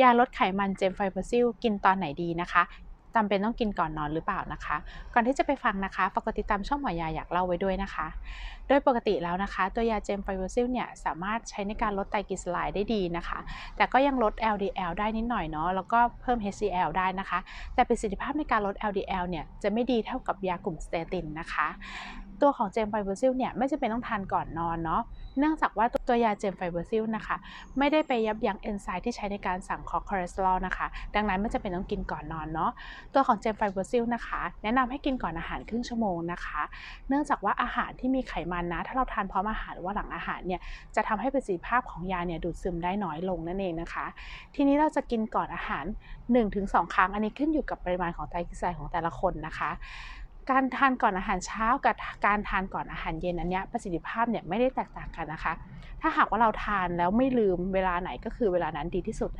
ยาลดไขมันเจมไฟเบอร์ซิลกินตอนไหนดีนะคะจำเป็นต้องกินก่อนนอนหรือเปล่านะคะ ก่อนที่จะไปฟังนะคะฝากกดติดตามช่องหมอยาอยากเล่าไว้ด้วยนะคะ โดยปกติแล้วนะคะ ตัวยาเจมไฟเบอร์ซิลเนี่ยสามารถใช้ในการลดไตรกลีเซอไรด์ได้ดีนะคะ แต่ก็ยังลด LDL ได้นิดหน่อยเนาะแล้วก็เพิ่ม HDL ได้นะคะ แต่ประสิทธิภาพในการลด LDL เนี่ยจะไม่ดีเท่ากับยากลุ่มสเตตินนะคะ ตัวของเจมไฟเบอร์ซิลเนี่ยไม่จำเป็นต้องทานก่อนนอนเนาะเนื่องจากว่าตัวยาเจมไฟเบอร์ซิลนะคะ ไม่ได้ไปยับยั้งเอนไซม์ที่ใช้ในการสั่งของคอเลสเตอรอลนะคะ ดังนั้นไม่จำเป็นต้องกินก่อนนอนเนาะตัวของเจมไฟเบอร์ซิลนะคะ แนะนำให้กินก่อนอาหารครึ่งชั่วโมงนะคะ เนื่องจากว่าอาหารที่มีไขมันนะ ถ้าเราทานพร้อมอาหารหรือว่าหลังอาหารเนี่ยจะทำให้ประสิทธิภาพของยาเนี่ยดูดซึมได้น้อยลงนั่นเองนะคะ ทีนี้เราจะกินก่อนอาหาร 1-2 ครั้งอันนี้ขึ้นอยู่กับปริมาณของไตรกลีเซอไรด์ของแต่ละคนนะคะ การทานก่อนอาหารเช้ากับการทานก่อนอาหารเย็นอันเนี้ยประสิทธิภาพเนี่ยไม่ได้แตกต่างกันนะคะ ถ้าหากว่าเราทานแล้วไม่ลืมเวลาไหนก็คือเวลานั้นดีที่สุด